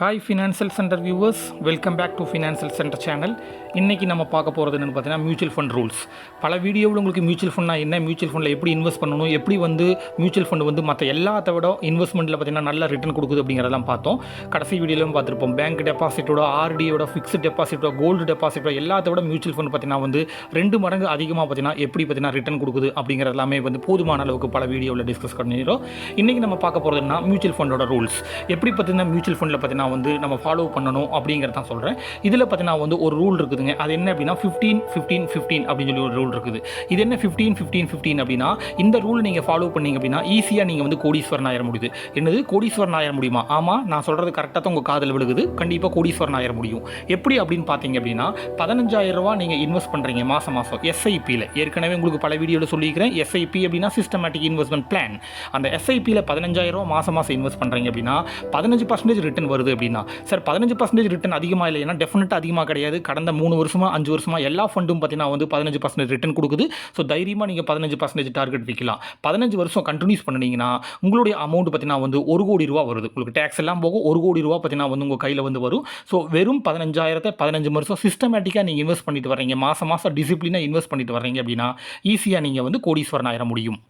Hi financial centre viewers welcome back to financial centre channel இன்றைக்கி நம்ம பார்க்க போகிறது என்னென்னு பார்த்தீங்கன்னா மியூச்சுவல் ஃபண்ட் ரூல்ஸ் பல வீடியோவில் உங்களுக்கு மியூச்சுவல் ஃபண்ட்னா என்ன மியூச்சுவல் ஃபண்டில் எப்படி இன்வெஸ்ட் பண்ணணும் எப்படி வந்து மியூச்சுவல் ஃபண்ட் வந்து மற்ற எல்லாத்த விட இன்வெஸ்ட்மெண்ட்டில் பார்த்தீங்கன்னா நல்ல ரிட்டர்ன் கொடுக்குது அப்படிங்கிறதெல்லாம் பார்த்தோம். கடைசி வீடியோலையும் பார்த்துருப்போம். பேங்க் டெபாசிட்டோட ஆர்டியோட ஃபிக்ஸ்ட் டெபாசிட்டோ கோல்டு டெபாசிட்டோ எல்லாத்த விட மியூச்சுவல் ஃபண்ட் பார்த்தீங்கன்னா வந்து ரெண்டு மடங்கு அதிகமாக பார்த்தீங்கன்னா எப்படி பார்த்தீங்கன்னா ரிட்டர்ன் கொடுக்குது அப்படிங்கிறது எல்லாமே வந்து போதுமான அளவுக்கு பல வீடியோவில் டிஸ்கஸ் பண்ணிடுறோம் இன்றைக்கி நம்ம பார்க்க போகிறதுனா மியூச்சுவல் ஃபண்டோட ரூல்ஸ் எப்படி பார்த்தீங்கன்னா மியூச்சுவல் ஃபண்டில் பார்த்தீங்கன்னா வந்து நம்ம ஃபாலோ பண்ணணும் அப்படிங்கிறத தான் சொல்கிறேன் இதில் பார்த்தீங்கன்னா வந்து ஒரு ரூல் இருக்குதுங்க. அது என்ன அப்படின்னா ஃபிஃப்டீன் ஃபிஃப்டீன் ஃபிஃப்டீன் அப்படின்னு சொல்லி ஒரு ரூல் இருக்குது. இது என்ன ஃபிஃப்டீன் ஃபிஃப்டீன் ஃபிஃப்டீன் அப்படின்னா இந்த ரூல் நீங்கள் ஃபாலோ பண்ணீங்க அப்படின்னா ஈஸியாக நீங்கள் வந்து கோடீஸ்வரன் ஆயிர முடியுது. என்னது? கோடீஸ்வரன் ஆயிர முடியுமா? ஆமாம் நான் சொல்கிறது கரெக்டாக தான் உங்கள் காதில் விழுகுது. கண்டிப்பாக கோடீஸ்வரன் ஆயிர முடியும். எப்படி அப்படின்னு பார்த்தீங்க அப்படின்னா பதினஞ்சாயிரம் ரூபா நீங்கள் இன்வெஸ்ட் பண்ணுறீங்க மாதம் மாதம் எஸ்ஐபியில் ஏற்கனவே உங்களுக்கு பல வீடியோவில் சொல்லியிருக்கிறேன். எஸ்ஐபி அப்படின்னா சிஸ்டமேட்டிக் இன்வெஸ்ட்மெண்ட் பிளான் அந்த எஸ்ஐபியில் பதினஞ்சாயிரம் ரூபா மாதம் மாதம் இன்வெஸ்ட் பண்ணுறீங்க அப்படின்னா பதினஞ்சு பர்சன்டேஜ் ரிட்டர்ன் வருது அப்படின்னா. சார் பதினஞ்சு பர்சன்டேஜ் ரிட்டர்ன் அதிகமாக இல்லைன்னா டெஃபினட்டாக அதிகமாக கிடையாது. கடந்த மூணு வருஷமாக அஞ்சு வருஷமாக எல்லா ஃபண்டும் பார்த்தீங்கன்னா வந்து பதினஞ்சு பர்சன்டேஜ் ரிட்டர்ன் கொடுக்குது. ஸோ தைரியமாக நீங்கள் பதினஞ்சு பர்சன்டேஜ் டார்கெட் வைக்கலாம். பதினஞ்சு வருஷம் கண்டினியூஸ் பண்ணினீங்கன்னா உங்களுடைய அமௌண்ட் பார்த்தீங்கன்னா வந்து ஒரு கோடி ரூபா வருது. உங்களுக்கு டேக்ஸ் எல்லாம் போகும். ஒரு கோடி ரூபா பார்த்தீங்கன்னா வந்து உங்கள் கையில் வந்து வரும். ஸோ வெறும் பதினஞ்சாயிரத்தை பதினஞ்சு வருஷம் சிஸ்டமேட்டிக்காக நீங்கள் இன்வெஸ்ட் பண்ணிட்டு வரீங்க மாதம் மாதம் டிசிப்ளினாக இன்வெஸ்ட் பண்ணிட்டு வரீங்க அப்படின்னா ஈஸியாக நீங்கள் வந்து கோடீஸ்வரன் ஆயிட முடியும்.